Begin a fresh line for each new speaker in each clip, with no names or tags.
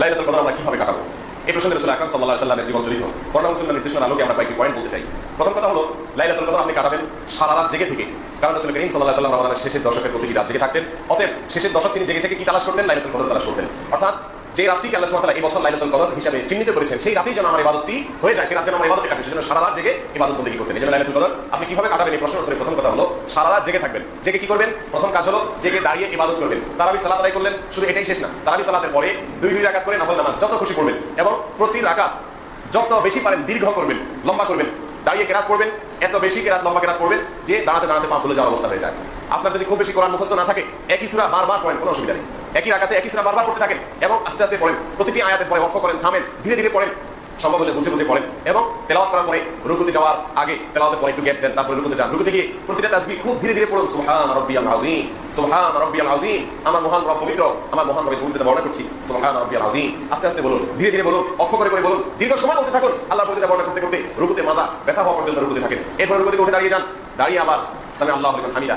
লাইলাতুল কদর আমরা কীভাবে কাটাবো? এই প্রসঙ্গে রসুল আকরাম সাল্লাহ সাল্লামের জীবন চরিত্র করোনা মুসলিমের নির্দিষ্ট আলোকে আমরা কয়েকটি পয়েন্ট বলতে চাই। প্রথম কথা হলো, লাইলাতুল কদর আপনি কাটাবেন সারা রাত জেগে থেকে। কারণ রসুল করিম সাল্লাহ সাল্লাম রমাদানের শেষের দশকের প্রতিটি রাত জেগে থাকতেন। অতএব শেষের দশক তিনি জেগে থেকে কি তালাশ করতেন? লাইলাতুল কদর তালাশ করতেন। অর্থাৎ যে রাত্রিকে আল্লাহ এই বছর লাইলাতুল কদর হিসাবে চিহ্নিত করেছেন, সেই রাতেই যেন আমার ইবাদতটি হয়ে যায়, সেই রাত যেন আমার ইবাদতে কাটে, সেজন্য সারা রাত জেগে ইবাদত বন্দেগী করতেন। এই জন্য লাইলাতুল কদর, আপনি কীভাবে কাটাবেন এই প্রশ্নের উত্তরে প্রথম কথা হলো, সারা রাত জেগে থাকবেন। জেগে কি করবেন? প্রথম কাজ হলো জেগে দাঁড়িয়ে ইবাদত করবেন। তারাবি সালাত আদায় করলেন, শুধু এটাই শেষ না, তারাবি সালাতের পরে দুই দুই রাকাত করে নফল নামাজ, যত খুশি করবেন এবং প্রতি রাকাত যত বেশি পারেন দীর্ঘ করবেন, লম্বা করবেন। দাঁড়িয়ে কেরাত করবেন এত বেশি কেরাত, লম্বা কেরাত করবেন যে দাঁড়াতে দাঁড়াতে পা ফুলে যাওয়ার অবস্থা হয়ে যায়। আপনার যদি খুব বেশি কোরআন মুখস্থ না থাকে, একই সুরা বারবার পড়েন, কোনো অসুবিধা নেই। একই রাখাতে একই সুরা বারবার করতে থাকেন এবং আস্তে আস্তে পড়েন। প্রতিটি আয়াতের পরে অক্ষ করেন, থামেন, ধীরে ধীরে পড়েন। সম্ভব হলে বুঝে বুঝে পড়েন এবং তেলাওয়াত করার পরে রুকুতে যাওয়ার আগে তেলাওয়াতের পরে একটু গ্যাপ দেন, তারপরে রুকুতে যান। রুকুতে গিয়ে প্রতিটা তাসবিহ খুব ধীরে ধীরে পড়ুন। সুবহান রাব্বিয়াল আযীম, সুবহান রাব্বিয়াল আযীম। আমার মহান রব পবিত্র, আমার মহান রবের পবিত্রতা বর্ণনা করছি। সুবহান রাব্বিয়াল আযীম। আস্তে আস্তে বলুন, ধীরে ধীরে বলুন অক্ষ করে করে বলুন, দীর্ঘ সময় বলতে থাকুন। আল্লাহর পবিত্রতা বর্ণনা করতে করতে রুকুতে মাজা ব্যথা হওয়া পর্যন্ত রুকুতে থাকেন। এরপর রুকুতে উঠে দাঁড়িয়ে যান। দাঁড়িয়ে আবার সামি আল্লাহু হামিদা।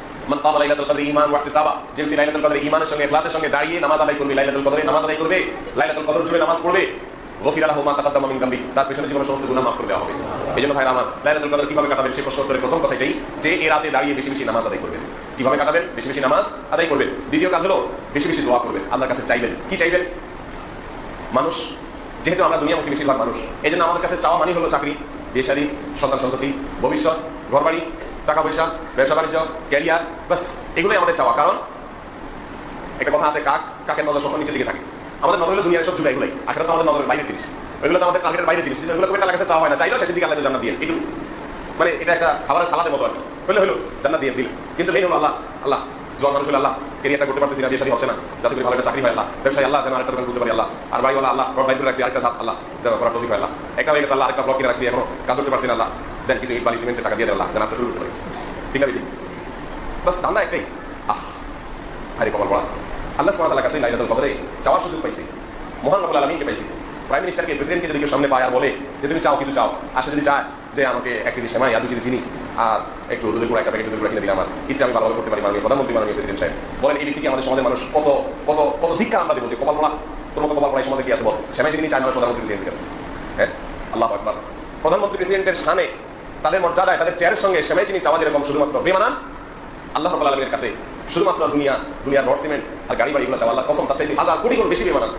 মান লাইলাতুল ঈমান ওয়া ইহতিসাবা। যে ব্যক্তি লাইলাতুল ঈমানের সঙ্গে, ইখলাসের সঙ্গে দাঁড়িয়ে নামাজ আদায় করবে, লাইলাতুল কদরে নামাজ আদায় করবে, লাইলাতুল কদর জুড়ে নামাজ পড়বে, গফির মা তাকাদ্দামা মিন তার পেছনে জীবনের সমস্ত গুনাহ মাফ করে দেওয়া হবে। ভাইরা আমার, লাইলাতুল কদর কীভাবে কাটাবেন সেই প্রশ্ন উত্তরে প্রথম কথা এটাই যে রাতে দাঁড়িয়ে বেশি বেশি নামাজ আদায় করবেন। কীভাবে কাটাবেন? বেশি বেশি নামাজ আদায় করবেন। দ্বিতীয় কাজ হলো, বেশি বেশি দোয়া করবেন। আল্লাহর কাছে চাইবেন। কি চাইবেন? মানুষ, যেহেতু আমরা দুনিয়ামুখী বেশিরভাগ মানুষ এই জন্য আমাদের কাছে চাওয়া মানি হলো চাকরি। বিয়ে সন্তান সন্ততি ভবিষ্যৎ, ঘরবাড়ি টাকা পয়সা ব্যবসা বাণিজ্য ক্যারিয়ার বাস এগুলোই আমাদের চাওয়া। কারণ একটা কথা আছে, কাক, কাকের নজর সবসময় নিচের দিকে থাকে। আমাদের নজর হলো দুনিয়ার সব যুগ এগুলোই। আসলে তো আমাদের নজরের বাইরের জিনিস। ওইগুলো তো আমাদের টার্গেটের বাইরের জিনিস। এগুলো খুব একটা কাছে চাওয়া হয় না। চাইলেও শেষের দিকে আল্লাহ জান্নাত দিয়ে একটু মানে এটা একটা খাবারের সালাদের মতো আর কি। হলে, হলো, জান্নাত দিয়ে দিল। কিন্তু মেন হলো আল্লাহ আল্লাহ জোয়ান মানুষ হলো আল্লাহ কেরিয়ারটা করতে পারতেছি না, বিয়ে শাদী হচ্ছে না। যাতে করে ভালো একটা চাকরি হয় আল্লাহ। ব্যবসায় আল্লাহ, যেন আরেকটা দোকান করতে পারি আল্লাহ। আর ভাই আল্লাহ বড় ভাই করে রাখছি, আরেকটা সাত আল্লাহ। যেন করার টপিক হয় আল্লাহ। একটা হয়ে গেছে আল্লাহ, আরেকটা ব্লক কিনে রাখছি, এখনও কাজ করতে পারছি না আল্লাহ। দেন কিছু ইট বালি সিমেন্টের টাকা দিয়ে আল্লাহ যেন আপনার শুরু পারি ঠিক ঠিক বাস ধান্দা একটাই আহ হারি কপাল পড়া আল্লাহ সুবহানাহু কাছে লাইলাতুল কদরে যাওয়ার সুযোগ পাইছি মহান রব্বুল আলামিনকে পাইছি প্রাইম মিনিস্টারকে প্রেসিডেন্টকে যদি কেউ সামনে পায় আর বলে যে তুমি চাও কিছু চাও আর সে যদি চায় যে আমাকে এক কেজি সেমাই আর দু কেজি চিনি আর একটু দুধের গুঁড়া একটা প্যাকেট দুধের গুঁড়া কিনে দিলে আমার ঈদটা আমি ভালোভাবে করতে পারি মাননীয় প্রধানমন্ত্রী মাননীয় প্রেসিডেন্ট সাহেব বলেন এই ব্যক্তিকে আমাদের সমাজের মানুষ কত কত কত ধিক্ষা আমরা দেবো যে কপাল পড়া তোর মতো কপাল পড়া সমাজে কি আছে বল সেমাই যিনি চায় মানুষ প্রধানমন্ত্রী প্রেসিডেন্ট হ্যাঁ আল্লাহ আকবার প্রধানমন্ত্রী প্রেসিডেন্টের সানে তাদের মর্যাদায়, তাদের চেয়ারের সঙ্গে সেমাই চিনি চাওয়া যেরকম শুধুমাত্র বেমানান আল্লাহ রব আলমের কাছে শুধুমাত্র দুনিয়া, দুনিয়ার রড সিমেন্ট আর গাড়ি বাড়িগুলো চাওয়া আল্লাহ কসম, তার চাইতে হাজার কোটি গুণ বেশি বেমানান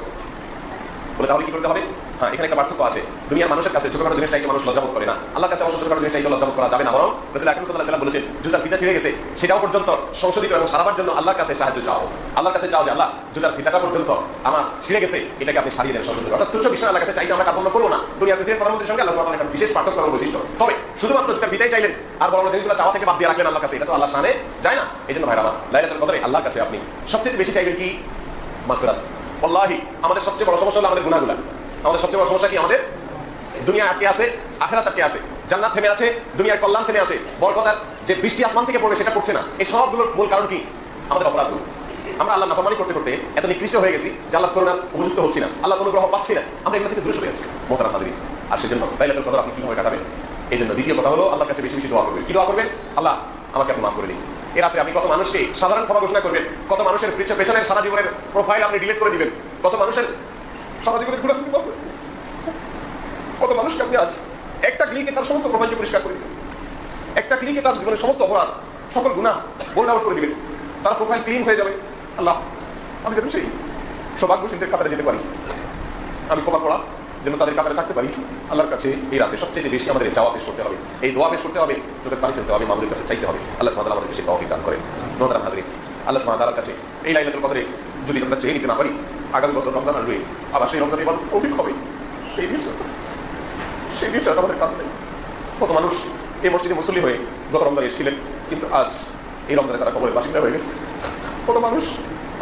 বলে তাহলে কি করতে হবে? হ্যাঁ এখানে একটা পার্থক্য আছে। দুনিয়ার মানুষের কাছে ছোটখাটো জিনিস চাইতে মানুষ লজ্জাবোধ করে না। আল্লাহ কাছে অবশ্য ছোটখাটো জিনিস চাইতে লজ্জাবোধ করা যাবে না, বরং রসুল আকরম সাল্লাহ সাল্লাম বলেছেন, জুতার ফিতা ছিঁড়ে গেছে, সেটাও পর্যন্ত সংশোধিত এবং সারাবার জন্য আল্লাহর কাছে সাহায্য চাও। আল্লাহর কাছে চাও যে, আল্লাহ, জুতার ফিতাটা পর্যন্ত আমার ছিঁড়ে গেছে, এটাকে আপনি সারিয়ে দেন সংশোধন অর্থাৎ তুচ্ছ বিষয় আল্লাহ কাছে চাইতে আমরা কাপড় করব না। দুনিয়ার প্রেসিডেন্ট, প্রধানমন্ত্রীর সঙ্গে আল্লাহ একটা বিশেষ পার্থক্য এবং বৈশিষ্ট্য। তবে শুধুমাত্র জুতার ফিতাই চাইলেন, আর বড় বড় জিনিসগুলো চাওয়া থেকে বাদ দিয়ে রাখবেন আল্লাহর কাছে, এটা তো আল্লাহ সানে যায় না। এই জন্য ভাইরা আমার, লাইলাতুল কদরে আল্লাহর কাছে আপনি সবচেয়ে বেশি চাইবেন কি? মাগফিরাত। আল্লাহি আমাদের সবচেয়ে বড় সমস্যা হলো আমাদের গুনাহগুলা। আমাদের সবচেয়ে বড় সমস্যা কি? আমাদের দুনিয়া আটকে আছে? আখেরাত আটকে আছে? জান্নাত থেমে আছে, দুনিয়ার কল্যাণ থেমে আছে বরকতার যে বৃষ্টি আসমান থেকে পড়বে সেটা পড়ছে না। এই সবগুলোর মূল কারণ কি? আমাদের অপরাধগুলো। আমরা আল্লাহ নাফরমানি করতে করতে এত নিকৃষ্ট হয়ে গেছি যে আল্লাহ করোনার উপযুক্ত হচ্ছি না। আল্লাহ কোনো গ্রহ পাচ্ছি না। আমরা এগুলো থেকে দূরে সরে যাচ্ছি, মোহতারাম হাজিরি আর সেজন্য লাইলাতুল কদর আপনি কীভাবে কাটাবেন? এই জন্য দ্বিতীয় কথা হলো, আল্লাহর কাছে বেশি বেশি দোয়া করবেন। কি দোয়া করবেন? আল্লাহ, আমাকে আপনি মাফ করে দিন। এ রাত্রে আপনি কত মানুষকে সাধারণ ক্ষমা ঘোষণা করবেন, কত মানুষের পিছনে পেছনের সারা জীবনের প্রোফাইল আপনি ডিলিট করে দিবেন। কত মানুষের সারা জীবনের গুণা মাফ কত মানুষকে আপনি আজ একটা ক্লিকে তার সমস্ত প্রোফাইলকে পরিষ্কার করে দিবেন একটা ক্লিকে তার জীবনের সমস্ত অপরাধ, সকল গুণা বোল্ড আউট করে দিবেন। তার প্রোফাইল ক্লিন হয়ে যাবে। আল্লাহ, আমি যেন সেই সৌভাগ্যশীলদের কাতারে যেতে পারি। আমি কমা পড়া যেন তাদের কাতারে থাকতে পারি। আল্লাহর কাছে এই রাতে সবচেয়ে বেশি আমাদের চাওয়া পেশ করতে হবে। এই দোয়া পেশ করতে হবে, চোখের পানি ফেলতে হবে আমাদের কাছে চাইতে হবে। আল্লাহ সুমাতাল আমাদের বেশি তহফিক দান করেন। নোদারাম হাজরিন। আল্লাহ সুমাতালার কাছে এই লাইলাতুল কদরে যদি আমরা চেয়ে নিতে না পারি আগামী বছর রমজান আসবে, আবার সেই রমজান এবার তৌফিক হবে। সেই দিন সেই দিন আমাদের কাজ নেই কত মানুষ এই মসজিদে মুসল্লি হয়ে গত রমজানে এসেছিলেন, কিন্তু আজ এই রমজানে তারা কবরের বাসিন্দা হয়ে গেছে। কত মানুষ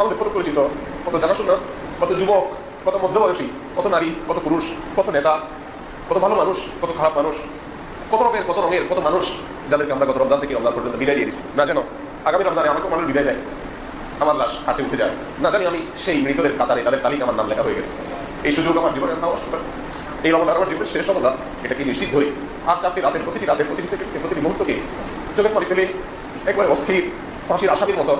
আমাদের কত পরিচিত, কত জানাশোনা, কত যুবক, কত মধ্যবয়সী, কত নারী, কত পুরুষ, কত নেতা, কত ভালো মানুষ, কত খারাপ মানুষ, কত রকমের কত রঙের, কত মানুষ যাদেরকে আমরা গত রমজান থেকে রমজান পর্যন্ত বিদায় দিয়ে দিচ্ছি না যেন আগামী রমজানে আমাকে মানুষ বিদায় দেয়। আমার লাশ হাটে উঠে যায় না জানি আমি সেই মৃতদের কাতারে তাদের তালিকা আমার নাম লেখা হয়ে গেছে। এই সুযোগ আমার জীবনে নাও আসতে পারে। এই রমজান আমার জীবনের শেষ রমজান, এটাকে নিশ্চিত ধরে আর চারটি রাতের প্রতিটি রাতের প্রতিটি সেকেন্ডকে প্রতিটি মুহূর্তকে চোখের পরে ফেলে একবারে অস্থির, ফাঁসির আসামির মতো,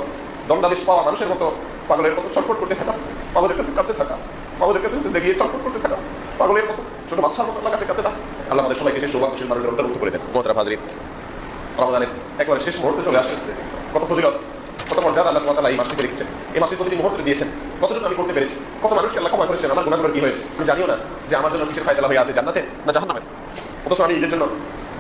দণ্ডাদেশ পাওয়া মানুষের মতো পাগলের মতো ছটফট করতে থাকা, পাগলের কাছে কাঁদতে থাকা, পাগলের কাছে গিয়ে ছটফট করতে থাকা, পাগলের মতো ছোট বাচ্চার মতো আল্লাহ কাছে কাঁদতে থাকা। আল্লাহ আমাদের সবাইকে সেই সৌভাগ্যশীল মানুষের অন্তর্ভুক্ত করে দেন। মোহতরা হাজরিন রমজানের একেবারে শেষ মুহূর্তে চলে আসছে। কত ফজিলত। কত মর্যাদা আল্লাহ এই মাসটিকে রেখেছেন এই মাসটির প্রতিটি মুহূর্তে দিয়েছেন। কতটুকু আমি করতে পেরেছি? কত মানুষকে আল্লাহ ক্ষমা করেছেন? আমার গুণাগুলো কি হয়েছে? আমি জানিও না যে আমার জন্য কিসের ফায়সালা হয়ে আছে জান্নাতে না জাহান্নামে অথচ আমি ঈদের জন্য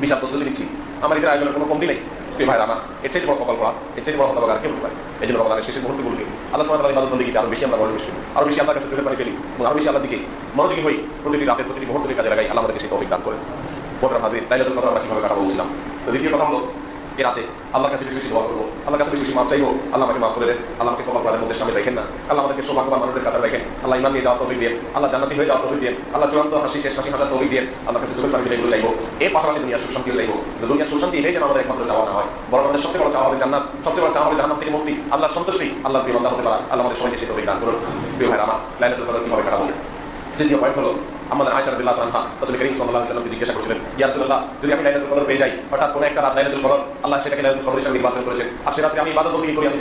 বিশাল প্রস্তুতি নিচ্ছি। আমার ঈদের আয়োজনের কোনো কমতি নেই। প্রিয় ভাইরা আমার, এর চাইতে বড় কপাল করা এর চাইতে বড় হতভাগ আর কেউ পারে। এই জন্য রমজানের শেষের মুহূর্তগুলোকে আল্লাহ সুবহানাহু ইবাদত বন্দীকে আরও বেশি আমরা মনোনিবেশ আরও বেশি আল্লাহর কাছে চোখের পানি ফেলি এবং আরও বেশি আল্লাহর দিকে মনোযোগী হই প্রতিটি রাতের প্রতিটি মুহূর্তকে কাজে লাগাই। আল্লাহ আমাদেরকে সেই তৌফিক দান লাইলাতুল কদর আমরা কীভাবে বলছিলাম। তো দ্বিতীয় কথা হলো এ রাতে আল্লাহর কাছে বেশি বেশি দোয়া করব। আল্লাহর কাছে বেশি বেশি মাপ চাইব। আল্লাহ আমাকে মাফ করে দেন। আল্লাহ আমাকে কপাল মধ্যে সামনে রাখেন না। আল্লাহ আমাদেরকে সৌভাগ্যবান মানুষের কাতার রাখেন আল্লাহ ইমান নিয়ে যাওয়া তৌফিক দিয়ে আল্লাহ জান্নাতি হয়ে যাওয়ার তৌফিক দিয়ে আল্লাহ চূড়ান্ত হাসি, শেষ হাসি, হাসার তৌফিক দিয়ে আল্লাহর কাছে চোখের এগুলো চাইব। এর পাশাপাশি দুনিয়ার সুশান্তিও চাইব। দুনিয়ার সুশান্তি এটাই যেন আমাদের একমাত্র চাওয়া না হয়। বরং আমাদের সবচেয়ে বড় চাওয়া হবে জান্নাত। সবচেয়ে বড় চাওয়া হবে জান্নাত থেকে মুক্তি। আল্লাহর সন্তুষ্টি। আল্লাহর প্রিয় বান্দা হতে পারা। আল্লাহ আমাদের সবাইকে সেই তৌফিক দান করুন। প্রিয় ভাইরা আমার, লাইলাতুল কদর কীভাবে কাটাবো? তৃতীয় পয়েন্ট হলো আমাদের আয়সা রাদিল্লাহু তাআলা রাসূল করিম সাল্লাল্লাহু আলাইহি ওয়াসাল্লামকে জিজ্ঞাসা করেছিলেন, ইয়া রাসূলুল্লাহ, যদি আমি লাইলাতুল কদর পেয়ে যাই, অর্থাৎ কোন একটা রাত লাইলাতুল কদর, আল্লাহ সেটাকে লাইলাতুল কদর হিসেবে নির্বাচন করেছেন। আর সে রাতে আমি ইবাদত করি, আমি